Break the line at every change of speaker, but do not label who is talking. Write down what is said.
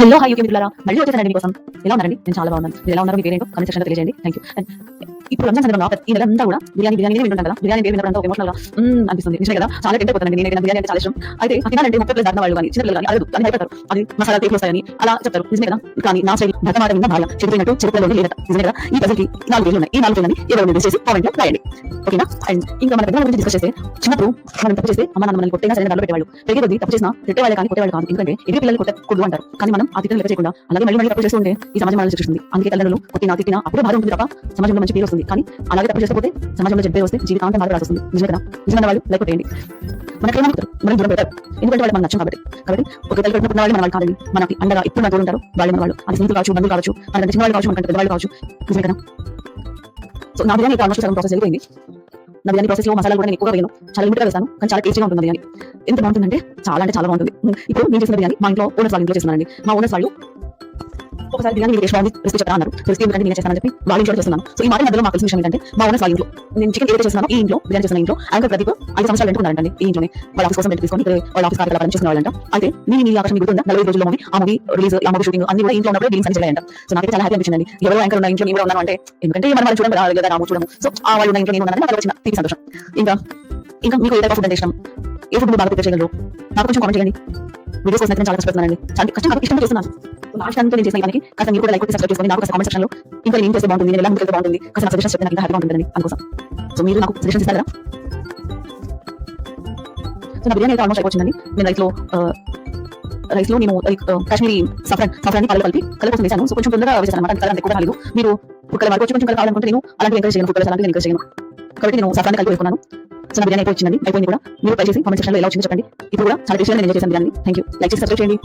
Hello hi UK మిత్రులారా మళ్ళీ వచ్చేసానండి మీకోసం. ఎలా ఉన్నారండి? నేను చాలా బాగున్నాను. మీరు ఎలా ఉన్నారో మీ పేరేంటో కమెంట్ సెక్షన్లో తెలియజేయండి. థ్యాంక్ యూ ఇప్పుడు రంజాన్ సందర్భంగా ఈ నెల అంతా కూడా బిర్యానీ బిర్యానీ వింటుంటాం కదా? బిర్యానీ పేరు విన్నప్పుడు ఎమోషనల్గా అనిపిస్తుంది. నిజమే కదా? చాలా టెంట్ అయిపోతుంది నేను బిర్యానీ అంటే చాలా ఇష్టం. అయితే తినాలంటే ముప్పై ప్లస్ దాటిన వాళ్ళు కానీ చిన్న పిల్లలు కానీ అడగదు అని భయపడతారు. అది మసాలా టేస్ట్ వస్తాయని అలా చెప్తారు. నిజమే కదా? కానీ నా స్టైల్ భర్త మాట విన్న భార్య చెప్పినట్టు చిరుపల్లి లేదట. నిజమే కదా? ఈ ప్రజలకి నాలుగు వేలు ఉన్నాయి. ఈ నాలుగు వేలని ఎవరు మీరు చేసి కామెంట్లో రాయండి. ఓకేనా? అండ్ ఇంకా మన పెద్దల గురించి డిస్కస్ చేస్తే చిన్నప్పుడు మనం తప్పు చేస్తే అమ్మ నాన్న మనల్ని కొట్టేగా సరైన దాంట్లో పెట్టేవాళ్ళు. పెరిగే కొద్దీ తప్పు చేసినా తిట్టేవాళ్ళు కానీ కొట్టేవాళ్ళు కాదు. ఎందుకంటే ఎదురు పిల్లలు కొట్టకూడదు అంటారు. కానీ మనం ఆ తిట్టలు లెక్క చేయకుండా అలాగే మళ్ళీ మళ్ళీ తప్పు చేస్తుంటే ఈ సమాజం మనల్ని శిక్షిస్తుంది అందుకే తల్లిదండ్రులు కొట్టినా తిట్టినా అప్పుడే బాధ ఉంటుంది తప్ప సమాజంలో మంచి పేరు వస్తుంది. ఉంటుంది కానీ అలాగే తప్పు చేస్తే సమాజంలో చెడ్డ వస్తే జీవితాంతం బాధ రాసి వస్తుంది నిజమే కదా? నిజమైన వాళ్ళు లైక్ కొట్టేయండి మనకి ఏమనుకుంటారు మనం దూరం పెడతారు ఎందుకంటే వాళ్ళు మనకు నచ్చం కాబట్టి. కాబట్టి ఒక తల్లి కట్టుకున్న వాళ్ళు మన వాళ్ళు కాదండి మనకి అండగా ఎప్పుడు మన తోడు ఉంటారు? వాళ్ళు మన వాళ్ళు అది స్నేహితులు కావచ్చు బంధువులు కావచ్చు మనకంటే చిన్న వాళ్ళు కావచ్చు మనకంటే పెద్దవాళ్ళు కావచ్చు. నిజమే కదా? సో నా బిర్యానీ ఆల్మోస్ట్ సగం ప్రాసెస్ అయిపోయింది. నా బిర్యానీ ప్రాసెస్లో మసాలా కూడా నేను ఎక్కువగా వేయను. చాలా లిమిట్గా వేస్తాను కానీ చాలా టేస్టీగా ఉంటుంది బిర్యానీ. ఎంత బాగుంటుందంటే చాలా అంటే చాలా బాగుంటుంది. ఇప్పుడు నేను చేసిన బిర్యానీ మా ఇంట్లో ఓనర్స్ వాళ్ళు ఇంట్లో చేస్తున్నానండి మా ఓనర్స్ వాళ్ళు ఒకసారి బిర్యానీ టేస్ట్ బాగుంది రెసిపీ చెప్తా అన్నారు. రెసిపీ ఎందుకంటే నేను చేస్తానని చెప్పి వాళ్ళ ఇంట్లో చేస్తున్నాను. సో ఈ మాట మధ్యలో మాకు తెలిసిన విషయం ఏంటంటే మా ఓనర్స్ వాళ్ళ ఇంట్లో నేను చికెన్ ఏదైతే చేస్తున్నాను ఈ ఇంట్లో బిర్యానీ చేస్తున్న ఇంట్లో ఆయన ప్రదీప్ ఐదు సంవత్సరాలు పెట్టుకున్నారండి ఈ ఇంట్లోనే. వాళ్ళ ఆఫీస్ కోసం పెట్టి తీసుకొని వాళ్ళ ఆఫీస్ కార్యక్రమాలు చేసిన వాళ్ళంట అయితే మీ ఈ ఆకాశం గుర్తుందా? నలభై రోజుల్లో మూవీ ఆ మూవీ రిలీజ్ ఆ మూవీ షూటింగ్ అన్ని కూడా ఇంట్లో ఉన్నప్పుడు డీలింగ్స్ అని చేయాలంట. సో నాకు చాలా హ్యాపీ అనిపించింది ఎవరో యాంకర్ ఉన్న ఇంట్లో నేను కూడా ఉన్నాను అంటే ఎందుకంటే మనం వాళ్ళు చూడడం కదా రాము చూడము సో ఆ వాళ్ళు ఉన్న ఇంట్లో నేను ఉన్నాను నాకు వచ్చిన తీపి సంతోషం. ఇంకా ఇంకా మీకు ఏ టైప్ ఫుడ్ అంటే ఇష్టం? ఏ ఫుడ్ బాగా ప్రిపేర్ చేయగలరు? నాకు కొంచెం కామెంట్ చేయండి. వీడియోస్ కోసం నేను చాలా కష్టపడుతున్నానండి. చాలా కష్టం నాకు ఇష్టం చేస్తున్నాను. నేను చేసిన దానికి కాస్త మీరు కూడా లైక్ సబ్స్క్రైబ్ నాకు కామెంట్ సెక్షన్లో ఇంకా నేను చేస్తే బాగుంటుంది నేను ఎలా బాగుంటుంది కాస్త చెప్తే నాకు హ్యాపీగా ఉంటుందని అందుకోసం సో మీరు నాకు సజెషన్స్ సో నా బిర్యానీ అయితే ఆల్మోస్ట్ నేను రైస్లో రైస్లో నేను కాశ్మీరీ సఫ్రాన్ సఫ్రాన్ని కలర్ కలిపి కలర్ కోసం వేసాను సో కొంచెం తొందరగా వేసాను అనమాట కలర్ ఎక్కువ రాలేదు మీరు కుక్కల వరకు కొంచెం కలర్ కావాలనుకుంటే నేను అలాంటి ఎంకరేజ్ చేయను. కుక్కల అలాంటి ఎంకరేజ్ చేయను. కాబట్టి నేను సఫ్రాన్ని కలిపి వేసుకున్నాను సో నా బిర్యానీ అయిపోయి వచ్చిందండి అయిపోయింది కూడా. మీరు ట్రై చేసి కామెంట్ సెక్షన్లో ఎలా వచ్చిందో చెప్పండి. ఇప్పుడు కూడా చాలా టేస్టీగా నేను ఎంజాయ్ చేశాను బిర్యానీ థ్యాంక్ యూ లైక్ చేసి సబ్స్క్రైబ్ చేయండి.